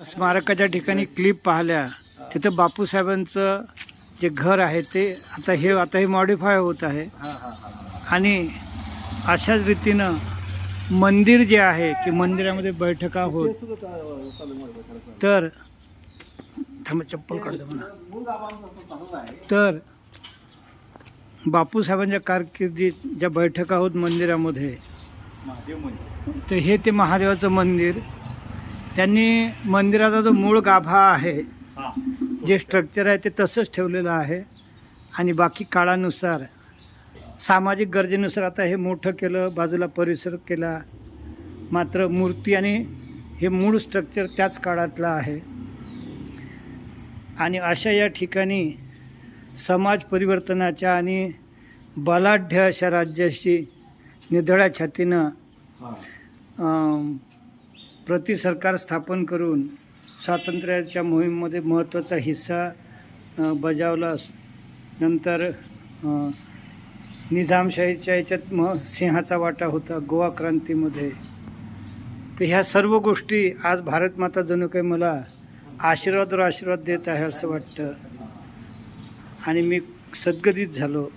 स्मारकाच्या ठिकाणी क्लिप पाहिल्या. तिथं बापूसाहेबांचं जे घर आहे ते आता हे आता हे मॉडिफाय होत आहे. आणि अशाच रीतीनं मंदिर जे आहे की मंदिरामध्ये बैठका होत. तर. थांबा चप्पल काढतो म्हणा. तर बापूसाहेबांच्या कारकिर्दीत ज्या बैठका होत मंदिरामध्ये तर हे ते महादेवाचं मंदिर. त्यांनी मंदिराचा जो मूळ गाभा आहे जे स्ट्रक्चर आहे ते तसंच ठेवलेलं आहे. आणि बाकी काळानुसार सामाजिक गरजेनुसार आता हे मोठं केलं बाजूला परिसर केला. मात्र मूर्ती आणि हे मूळ स्ट्रक्चर त्याच काळातलं आहे. आणि अशा या ठिकाणी समाज परिवर्तनाच्या आणि बलाढ्य अशा राज्याशी निधड्या छातीनं प्रति प्रतिसरकार स्थापन करून स्वातंत्र्याच्या मोहिमेमध्ये महत्त्वाचा हिस्सा बजावला नंतर निजामशाहीच्या याच्यात म सिंहाचा वाटा होता गोवा क्रांतीमध्ये. तर ह्या सर्व गोष्टी आज भारत माता जणू काही मला आशीर्वादवर आशीर्वाद देत आहे असं वाटतं. आणि मी सद्गदित झालो.